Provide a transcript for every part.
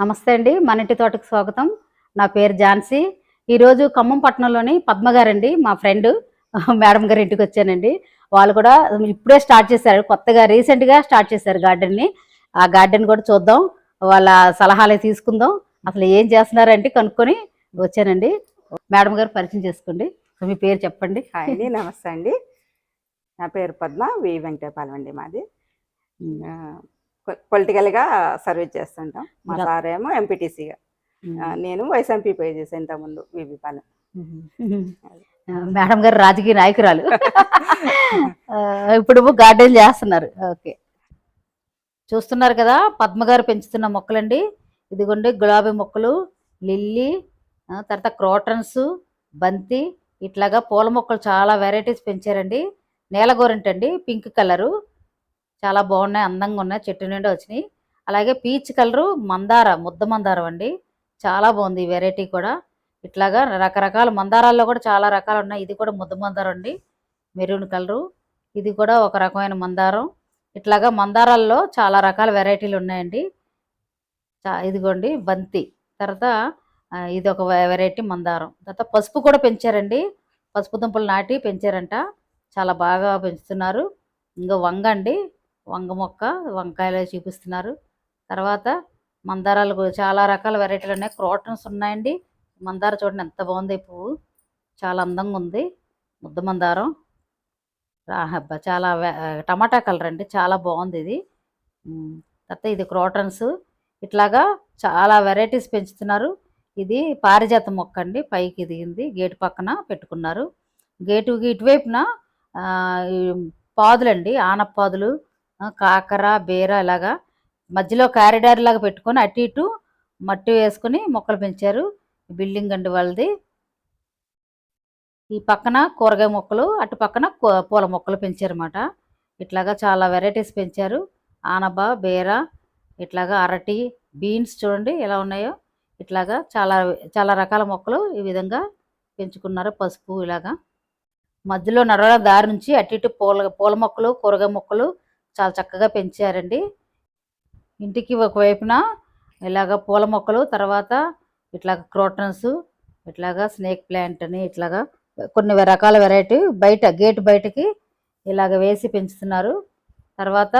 నమస్తే అండి. మన ఇంటి తోటకు స్వాగతం. నా పేరు ఝాన్సీ. ఈరోజు ఖమ్మం పట్టణంలోని పద్మ గారండి మా ఫ్రెండ్ మేడం గారి ఇంటికి వచ్చానండి. వాళ్ళు కూడా ఇప్పుడే స్టార్ట్ చేశారు. కొత్తగా రీసెంట్గా స్టార్ట్ చేశారు గార్డెన్ని. ఆ గార్డెన్ కూడా చూద్దాం. వాళ్ళ సలహాలు తీసుకుందాం. అసలు ఏం చేస్తున్నారంటే కనుక్కొని వచ్చానండి. మేడం గారు పరిచయం చేసుకోండి. మీ పేరు చెప్పండి. హాయ్ అండి. నమస్తే అండి. నా పేరు పద్మ. వి. వెంకటపాలెం అండి మాది. పొలిటికల్గా సర్వీస్ చేస్తుంటాం. మా సార్ ఏమో ఎంపీటీసీగా. నేను వైస్ ఎంపీ పే చేసే ఇంతకుముందు వివి పాలెం. మేడం గారు రాజకీయ నాయకురాలు. ఇప్పుడు గార్డెన్ చేస్తున్నారు. ఓకే. చూస్తున్నారు కదా పద్మ గారు పెంచుతున్న మొక్కలండి. ఇదిగోండి గులాబీ మొక్కలు లిల్లీ తర్వాత క్రోటన్స్ బంతి ఇట్లాగా పూల మొక్కలు చాలా వెరైటీస్ పెంచారండి. నేలగోరింటండి పింక్ కలరు. చాలా బాగున్నాయి అందంగా ఉన్నాయి చెట్టు నిండా వచ్చినాయి. అలాగే పీచ్ కలరు మందార ముద్ద మందారం అండి. చాలా బాగుంది వెరైటీ కూడా. ఇట్లాగా రకరకాల మందారాల్లో కూడా చాలా రకాలు ఉన్నాయి. ఇది కూడా ముద్ద మందారం అండి మెరూన్ కలరు. ఇది కూడా ఒక రకమైన మందారం. ఇట్లాగా మందారాల్లో చాలా రకాల వెరైటీలు ఉన్నాయండి. చా- ఇదిగోండి బంతి. తర్వాత ఇది ఒక వెరైటీ మందారం. తర్వాత పసుపు కూడా పెంచారండి. పసుపు దుంపలు నాటి పెంచారంట. చాలా బాగా పెంచుతున్నారు. ఇంకా వంగ అండి. వంగ మొక్క వంకాయలు చూపిస్తున్నారు. తర్వాత మందారాలు కూడా చాలా రకాల వెరైటీలు ఉన్నాయి. క్రోటన్స్ ఉన్నాయండి. మందార చూడండి ఎంత బాగుంది. పువ్వు చాలా అందంగా ఉంది. ముద్ద మందారం. రాహబ్బ చాలా టమాటా కలర్ అండి. చాలా బాగుంది ఇది. తర్వాత ఇది క్రోటన్స్ ఇట్లాగా చాలా వెరైటీస్ పెంచుతున్నారు. ఇది పారిజాత మొక్క అండి. పైకి దిగింది. గేటు పక్కన పెట్టుకున్నారు. గేటు ఇటువైపున పాదులండి. ఆనపాదులు పాదులు. కాకర బీర ఇలాగా మధ్యలో కారిడార్ లాగా పెట్టుకొని అటు ఇటు మట్టి వేసుకొని మొక్కలు పెంచారు. బిల్డింగ్ అండి వాళ్ళది. ఈ పక్కన కూరగాయ మొక్కలు అటు పక్కన పూల మొక్కలు పెంచారన్నమాట. ఇట్లాగా చాలా వెరైటీస్ పెంచారు. ఆనబ బీర ఇట్లాగా అరటి బీన్స్ చూడండి ఎలా ఉన్నాయో. ఇట్లాగా చాలా చాలా రకాల మొక్కలు ఈ విధంగా పెంచుకున్నారు. పసుపు ఇలాగా. మధ్యలో నడవల దారి నుంచి అటు ఇటు పూల పూల మొక్కలు కూరగాయ మొక్కలు చాలా చక్కగా పెంచారండి. ఇంటికి ఒకవైపున ఇలాగ పూల మొక్కలు తర్వాత ఇట్లాగ క్రోటన్స్ ఇట్లాగా స్నేక్ ప్లాంట్ అని ఇట్లాగా కొన్ని రకాల వెరైటీ బయట గేట్ బయటకి ఇలాగ వేసి పెంచుతున్నారు. తర్వాత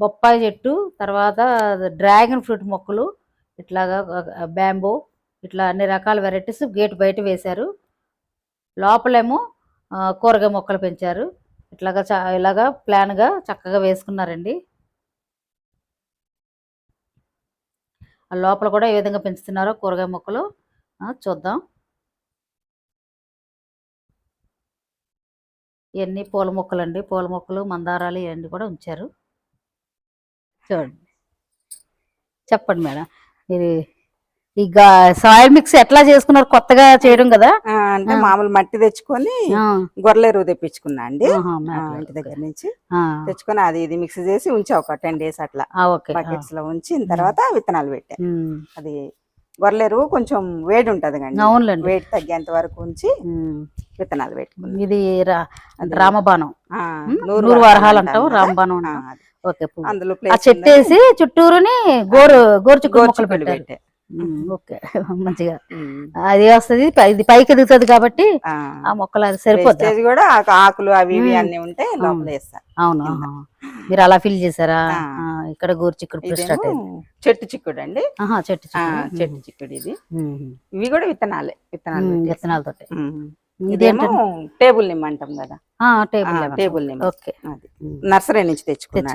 బొప్పాయి చెట్టు తర్వాత డ్రాగన్ ఫ్రూట్ మొక్కలు ఇట్లాగా బ్యాంబో ఇట్లా అన్ని రకాల వెరైటీస్ గేట్ బయట వేశారు. లోపలేమో కూరగాయ మొక్కలు పెంచారు. ఇట్లాగా చా ఇలాగా ప్లాన్గా చక్కగా వేసుకున్నారండి. ఆ లోపల కూడా ఏ విధంగా పెంచుతున్నారో కూరగాయ మొక్కలు చూద్దాం. ఇవన్నీ పూల మొక్కలు అండి పూల మొక్కలు మందారాలు ఇవన్నీ కూడా ఉంచారు. చూడండి. చెప్పండి మేడం. మీరు ఈ సాయిల్ మిక్స్ ఎట్లా చేసుకున్నారు? కొత్తగా చేయడం కదా? అంటే. మామూలు మట్టి తెచ్చుకొని గొర్రెలు తెప్పించుకున్నా అండి. ఇంటి దగ్గర నుంచి తెచ్చుకొని అది ఇది మిక్స్ చేసి ఉంచా ఒక టెన్ డేస్ అట్లా. బకెట్స్లో ఉంచిన తర్వాత విత్తనాలు పెట్టా. అది గొర్రెలు కొంచెం వేడి ఉంటది కండి వేడి తగ్గేంత వరకు ఉంచి విత్తనాలు పెట్టుకున్నా. ఇది రామబాణం. నూరు వరహాలు వరహాలు అంటాం అంటాం కదా. రామబాణం. అందులో ఆ ప్లేస్ చెట్టు వేసి చుట్టూరుని గోరు గోరు చిక్కుడు మొక్కలు గోర్చిక్కులు పెట్టారు. పెట్టా ఓకే. మంచిగా. అది వస్తుంది ఇది పైకి ఎదుగుతుంది కాబట్టి ఆ. మొక్కలు అది వేస్టేజ్ కూడా ఆకులు అవి ఇవి. అన్ని ఉంటే లోపల అవును. మీరు అలా ఫిల్ చేశారా. ఆ, ఇక్కడ గోరు చిక్కుడు స్టార్ట్ చెట్టు చిక్కుడు అండి చెట్టు చెట్టు చిక్కుడు ఇది. ఇవి కూడా విత్తనాలే విత్తనాలు. ఇదేంటంటే ఇదేమో టేబుల్ నిమ్మ అంటాం కదా. టేబుల్. టేబుల్ నిమ్మ. ఓకే. నర్సరీ నుంచి తెచ్చుకున్నా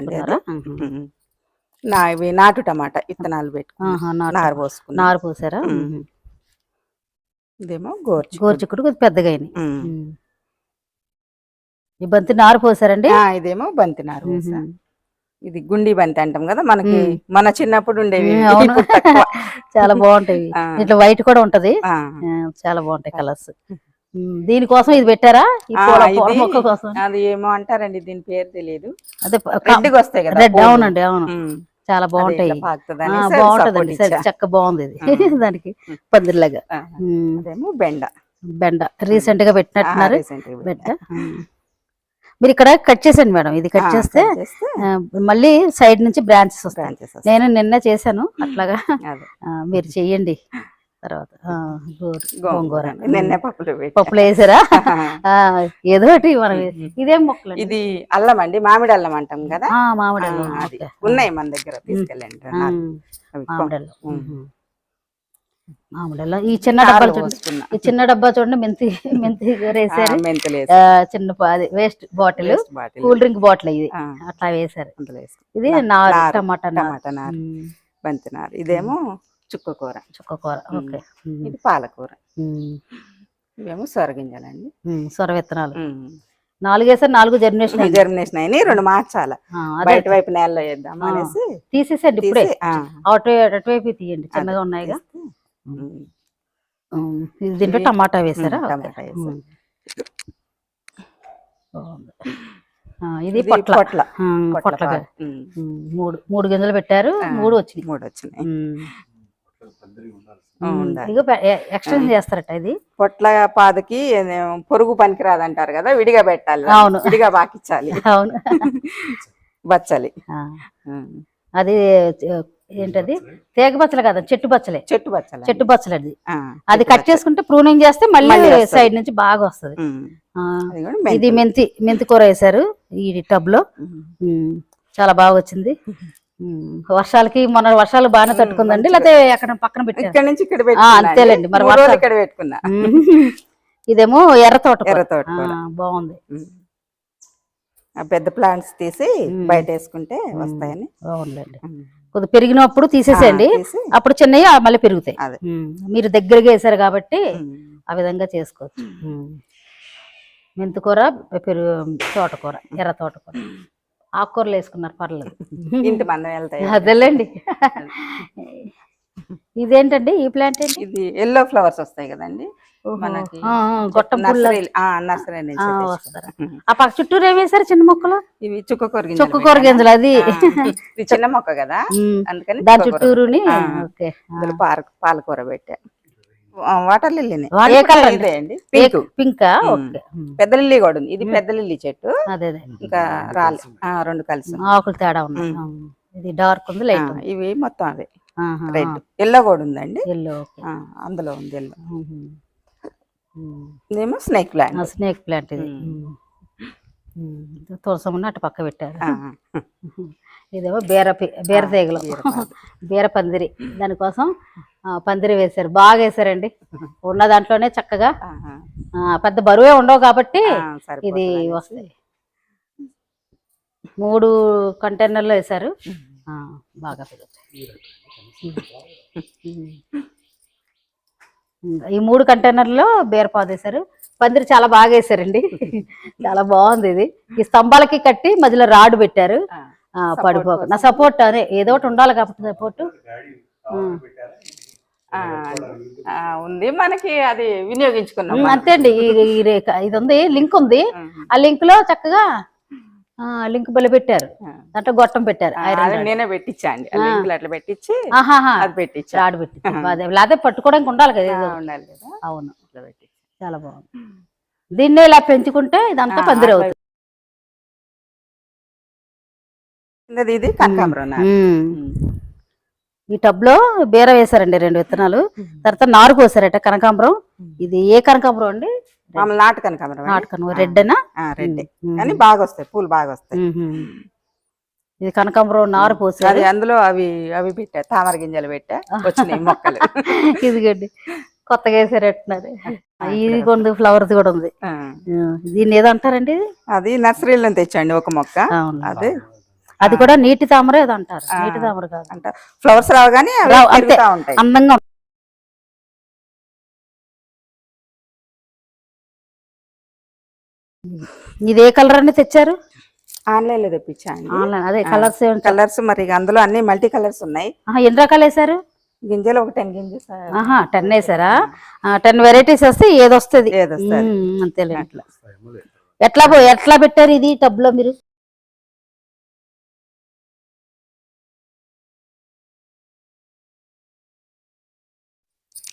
నా ఇవి నాటు టమాటా పెట్టుకున్నా. ఆహా, నాటు. నారు పోసుకున్నా. నారు పోసారా. ఇదేమో గోర్చి గోరు చిక్కుడు కొద్ది పెద్దగా అయినాయి. ఈ బంతి నారు పోసారండి? ఇదేమో బంతి నారు. ఇది గుండి బంతి అంటాం కదా మనకి. మన చిన్నప్పుడు ఉండేవి. చాలా బాగుంటాయి. ఇట్లా వైట్ కూడా ఉంటది. చాలా బాగుంటాయి కలర్స్. దీనికోసం ఇది పెట్టారా? మొక్క కోసం? అది ఏమో అంటారండి దీని పేరు తెలియదు అదే రెడ్ వస్తాయి కదా రెడ్. అవునండి అవును. చాలా బాగుంటాయి. బాగుంటదండి. సరే. చక్క బాగుంది ఇది. దానికి పందిరిలాగా. బెండ. బెండ. రీసెంట్గా పెట్టినట్టున్నారు. బెండ. మీరు ఇక్కడ కట్ చేసండి మేడం. ఇది కట్ చేస్తే మళ్ళీ సైడ్ నుంచి బ్రాంచెస్ వస్తాయి. నేను నిన్న చేశాను. అట్లాగా మీరు చెయ్యండి. తర్వాత. గోంగూర. పప్పులు వేసారా? ఆ, ఏదో ఒకటి మనం ఇదేం మొక్కలు ఇది అల్లం అండి మామిడి అల్లం అంటాం కదా? మామిడి అల్లం. ఉన్నాయి మన దగ్గర తీసుకెళ్ళండి మామిడి అల్లం. ఈ చిన్న కారం డబ్బాలు చూడండి. ఈ చిన్న డబ్బా చూడండి మెంతి మెంతి వేసారు. చిన్న అది waste bottle. Cool drink bottle ఇది. అట్లా వేసారు. ఇది నారు టమాటా నారు. టమాటా నారు. బంతి నారు. ఇదేమో చుక్క కూర. చుక్క కూర ఉమ్. ఓకే. ఇది పాలకూర. ఇవేమో సొరగింజలండి. సొర విత్తనాలు నాలుగు వేసారు నాలుగు జర్మినేషన్. జర్మినేషన్ అయినాయి రెండు మార్చాల. బయట వైపు నేలలో వేద్దాం. అనేసి తీసేసండి ఇప్పుడే. అటు అటువైపు తీయండి చిన్నగా. ఇది దీంట్లో టమాటా వేసారా? ఇది పొట్ల. పొట్ల. మూడు మూడు గింజలు పెట్టారు. మూడు వచ్చినాయి. మూడు వచ్చినాయి. ఎక్స్టెండ్ చేస్తారట ఇది. పొట్ల పాదకి పొరుగు పనికిరాదు అంటారు కదా విడిగా పెట్టాలి అవును. విడిగా బాకిచ్చాలి. అవును. బచ్చలి. అది ఏంటది? తేగ బచ్చలు కదా చెట్టు బచ్చలే. చెట్టు బచ్చలి చెట్టు బచ్చలు అది అది కట్. చేసుకుంటే ప్రూనింగ్ చేస్తే మళ్ళీ. సైడ్ నుంచి బాగా వస్తది. ఇది. మెంతి మెంతి కూర వేశారు ఈ టబ్లో చాలా బాగా వచ్చింది. వర్షాలకి మొన్న వర్షాలు బాగానే తట్టుకుందండి. లేకపోతే అక్కడ పక్కన పెట్టారు? ఇక్కడ నుంచి ఇక్కడ ఆ, పెట్టుకున్నా అంతేలేండి. మరి వర్షాలు- ఇక్కడ పెట్టుకున్నా. ఇదేమో ఎర్ర తోట ఎర్ర తోటకూర. బాగుంది. పెద్ద ప్లాంట్స్ తీసి. బయట వేసుకుంటే వస్తాయని. బాగుందండి ఉమ్. కొద్ది పెరిగినప్పుడు తీసేసేయండి. అప్పుడు చిన్నవి మళ్ళీ పెరుగుతాయి. మీరు దగ్గరగా వేసారు కాబట్టి. ఆ విధంగా చేసుకోవచ్చు. మెంతికూర పెరుగు తోటకూర ఎర్ర తోటకూర. ఆకుకూరలు వేసుకున్నారు పర్లేదు. ఇంటి మందం వెళ్తాయి. అదేలేండి. ఇదేంటండి? ఈ ప్లాంట్ ఇది ఎల్లో ఫ్లవర్స్ వస్తాయి కదండి. మనకి గొట్టం నర్సరీ ఆ, నుంచి పక్క చుట్టూరు ఏం వేశారు చిన్న మొక్కలు? ఇవి చుక్కకూర గింజలు చుక్క కూర పెట్టాను. గింజలు అది చిన్న మొక్క కదా. అందుకని దాని చుక్కకూర. చుట్టూరుని పాలకూర పెట్టా. వాటర్ లిల్లీని ఏ? ఇదే అండి? పింక్. పింకా. ఓకే. పెద్ద లిల్లీ కూడా ఉంది. ఇది పెద్ద లిల్లీ చెట్టు. అదే అదే. ఇంకా రాలే. ఆ, రెండు కలిసి. ఆకులు తేడా ఉన్నాయి. ఇది డార్క్ ఉంది లైట్ ఉంది. ఇవి మొత్తం అవే. రెడ్ ఎల్లో కూడా ఉందండి. ఎల్లో అందులో ఉంది ఎల్లో. ఇదేమో స్నేక్ ప్లాంట్ ఆ స్నేక్ ప్లాంట్ ఇది. తులసమ్మని అటు పక్క పెట్టారు. ఆ, ఇదేమో బీర బీర తీగలు. బీర పందిరి. దానికోసం పందిరి వేశారు. బాగా వేశారండి. ఉన్న దాంట్లోనే చక్కగా పెద్ద బరువే ఉండవు కాబట్టి ఇది. వస్తాయి. మూడు కంటైనర్లు వేశారు. బాగా పెరుగుతాయి. ఈ మూడు కంటైనర్లో బీరపాదు వేశారు. పందిరి చాలా బాగా వేశారండి. చాలా బాగుంది ఇది. ఈ స్తంభాలకి కట్టి మధ్యలో రాడ్ పెట్టారు. పడిపోక. నా. సపోర్ట్ అదే ఏదో ఒకటి ఉండాలి కాబట్టి సపోర్ట్ ఉంది. మనకి అది వినియోగించుకున్నాం. అంతే అండి ఈ- ఈ రేఖ ఇది ఉంది లింక్ ఉంది. ఆ లింక్లో చక్కగా లింక్ బలి పెట్టారు. దాంట్లో గొట్టం పెట్టారు. నేనే పెట్టించా అండి. ఆ ఆ. లింకులు అట్లా పెట్టించి అది పెట్టించా రాడ్ పెట్టి. అదే లేకపోతే పట్టుకోవడానికి ఉండాలి కదా. ఉండాలి కదా. అవును. చాలా బాగుంది. దీన్నే ఇలా పెంచుకుంటే ఇదంతా ఆ, కిందది ఇది కనకాంబరం. ఈ టబ్లో బీర వేశారండి రెండు విత్తనాలు. తర్వాత నారు పోసారట కనకాంబరం. ఇది ఏ కనకాంబరం అండి? మామూలు నాటు కనకాంబరం అండి. నాటకం రెడ్ అనా రెడ్. కానీ బాగా వస్తాయి పూలు బాగా వస్తాయి. ఇది కనకాంబరం నారు పోసారు అది అందులో అవి అవి పెట్టా తామర గింజలు పెట్టా వచ్చినాయి మొక్కలు. ఇదిగండి. కొత్తగా వేసారట్టున్నారు ఇది కొంది ఫ్లవర్స్ కూడా ఉంది. దీన్ని ఏదో అంటారండి? అది నర్సరీలో తెచ్చండి ఒక మొక్క. అదే అది కూడా నీటి తామర ఏదో అంటారు. నీటి తామర కాదు. అంట ఫ్లవర్స్ రావు కానీ అవి రావు, అంతే. అందంగా. ఇది ఏ కలర్ అని తెచ్చారు? ఆన్లైన్లో తెప్పించా అండి. ఆన్లైన్ అదే. కలర్స్ కలర్స్ మరి అందులో అన్ని మల్టీ కలర్స్ ఉన్నాయి. ఎన్ని రకాలు వేసారు గింజలు ఒక టెన్ గింజలు టెన్ వేసారా టెన్ వెరైటీస్ వస్తే ఏది వస్తుంది ఏదొస్తుంది అంతేలే. ఎట్లా పో- ఎట్లా పెట్టారు ఇది టబ్లో మీరు?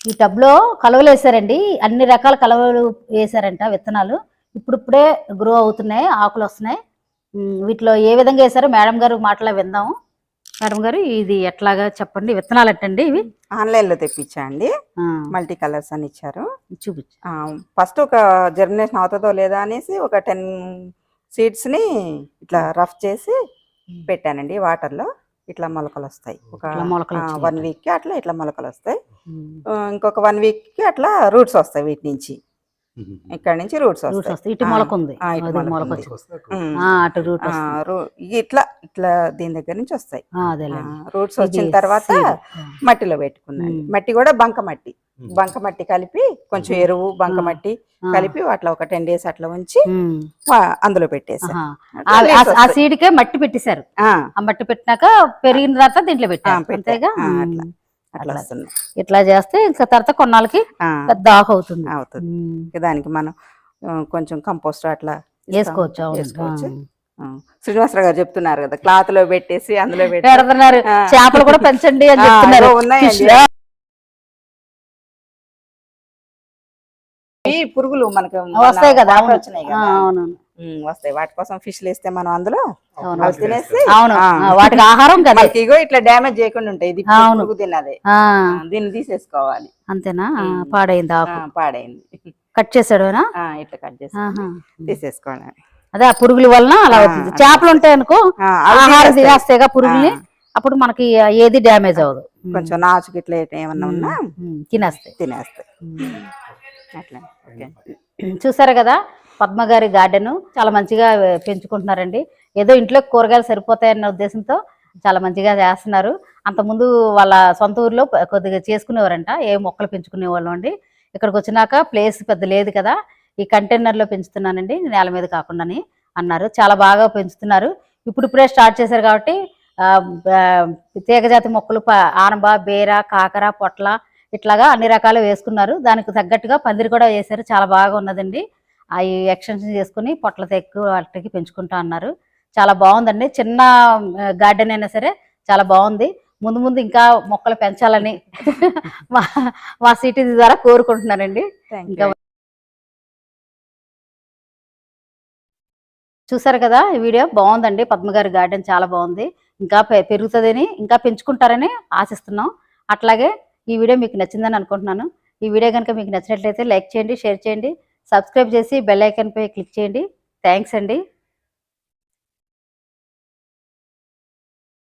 ఈ టబ్లో కలవలు వేసారండి. అన్ని రకాల కలవలు వేసారంట విత్తనాలు. ఇప్పుడిప్పుడే గ్రో అవుతున్నాయి ఆకులు వస్తున్నాయి. వీటిలో ఏ విధంగా వేసారో మేడం గారు మాటలో విందాము మేడం గారు ఇది ఎట్లాగా చెప్పండి? విత్తనాలు ఎట్టండి ఇవి? ఆన్లైన్లో తెప్పించా అండి. ఆ, మల్టీ కలర్స్ అని ఇచ్చారు. చూపించు. ఫస్ట్ ఒక జర్మినేషన్ అవుతుందో లేదా అనేసి ఒక టెన్ సీడ్స్ని ఇట్లా రఫ్ చేసి పెట్టానండి వాటర్లో ఇట్లా మొలకలు వస్తాయి ఒక. వన్ వీక్కి అట్లా ఇట్లా మొలకలు వస్తాయి ఇంకొక వన్ వీక్కి అట్లా రూట్స్ వస్తాయి వీటి నుంచి. ఇక్కడ నుంచి రూట్స్ రూట్స్ వస్తాయి. ఇటు మొలక ఉంది ఇట్లా ఇట్లా దీని దగ్గర నుంచి వస్తాయి. రూట్స్ వచ్చిన తర్వాత మట్టిలో పెట్టుకున్నాను. మట్టి కూడా బంక మట్టి. బంక మట్టి కలిపి కొంచెం ఎరువు బంక ఆ. మట్టి ఆ, కలిపి అట్లా ఒక టెన్ డేస్ అట్లా ఉంచి అందులో పెట్టేసా. ఆహా. అట్లా ఆ-. సీడ్కే మట్టి పెట్టేశారు. ఆ, మట్టి పెట్టినాక పెరిగిన తర్వాత దీంట్లో పెట్టారు. అట్లా. అట్లా ఇట్లా చేస్తే ఇంకా తర్వాత కొన్నాళ్ళకి ఆకు అవుతుంది. అవుతుంది దానికి మనం కొంచెం కంపోస్ట్ అట్లా. వేసుకోవచ్చు శ్రీనివాసరావు గారు చెప్తున్నారు కదా క్లాత్లో పెట్టేసి అందులో పెట్టి పెడుతున్నారు. చేపలు కూడా పెంచండి అని చెప్తున్నారు. పురుగులు మనకు వస్తాయి కదా అవును. వచ్చినాయి వస్తాయి. వాటి కోసం ఫిష్లు వేస్తే మనం అందులో అవును. అవి తినేసి అవును. వాటికి ఆహారం కదా. ఇగో ఇట్లా డ్యామేజ్ చేయకుండా ఉంటాయి. ఇది. పురుగు తిన్నదే. దీన్ని తీసేసుకోవాలి. అంతేనా. పాడైంది పాడైంది. కట్ చేసాడునా? ఆ, ఇట్లా కట్ చేసి. తీసేసుకోవాలి. అదే ఆ పురుగుల వలన అలా అవుతుంది. చేపలు ఉంటాయి అనుకో ఆహారం తినేస్తాయి. తినేస్తాయిగా పురుగుల్ని అప్పుడు మనకి ఏది డ్యామేజ్ అవ్వదు. కొంచెం నాచుకి ఇట్లా ఏమన్నా ఉన్నా తినేస్తాయి. తినేస్తాయి. అట్లా. ఓకే. చూసారు కదా పద్మ గారి గార్డెన్ చాలా మంచిగా పెంచుకుంటున్నారండి. ఏదో ఇంట్లో కూరగాయలు సరిపోతాయన్న ఉద్దేశంతో చాలా మంచిగా చేస్తున్నారు. అంతకుముందు వాళ్ళ సొంత ఊర్లో కొద్దిగా చేసుకునేవారంట. ఏ మొక్కలు పెంచుకునేవాళ్ళం అండి. ఇక్కడికి వచ్చినాక ప్లేస్ పెద్ద లేదు కదా ఈ కంటైనర్లో పెంచుతున్నానండి. నేల మీద కాకుండాని అన్నారు. చాలా బాగా పెంచుతున్నారు. ఇప్పుడు ఇప్పుడే స్టార్ట్ చేశారు కాబట్టి తీగజాతి మొక్కలు ఆనబ బేర కాకర పొట్ల ఇట్లాగా అన్ని రకాలు వేసుకున్నారు. దానికి తగ్గట్టుగా పందిరి కూడా వేశారు. చాలా బాగా ఉన్నదండి అవి ఎక్స్టెన్షన్ చేసుకుని పొట్లతో ఎక్కువ వాటికి పెంచుకుంటా అన్నారు. చాలా బాగుందండి. చిన్న గార్డెన్ అయినా సరే చాలా బాగుంది. ముందు ముందు ఇంకా మొక్కలు పెంచాలని మా సిటీ ద్వారా కోరుకుంటున్నానండి. ఇంకా చూసారు కదా ఈ వీడియో? బాగుందండి. పద్మగారి గార్డెన్ చాలా బాగుంది. ఇంకా పె- పెరుగుతుందని ఇంకా పెంచుకుంటారని ఆశిస్తున్నాం. అట్లాగే ఈ వీడియో మీకు నచ్చిందని అనుకుంటున్నాను. ఈ వీడియో కనుక మీకు నచ్చినట్లయితే లైక్ చేయండి షేర్ చేయండి సబ్స్క్రైబ్ చేసి బెల్ ఐకన్పై క్లిక్ చేయండి. థ్యాంక్స్ అండి.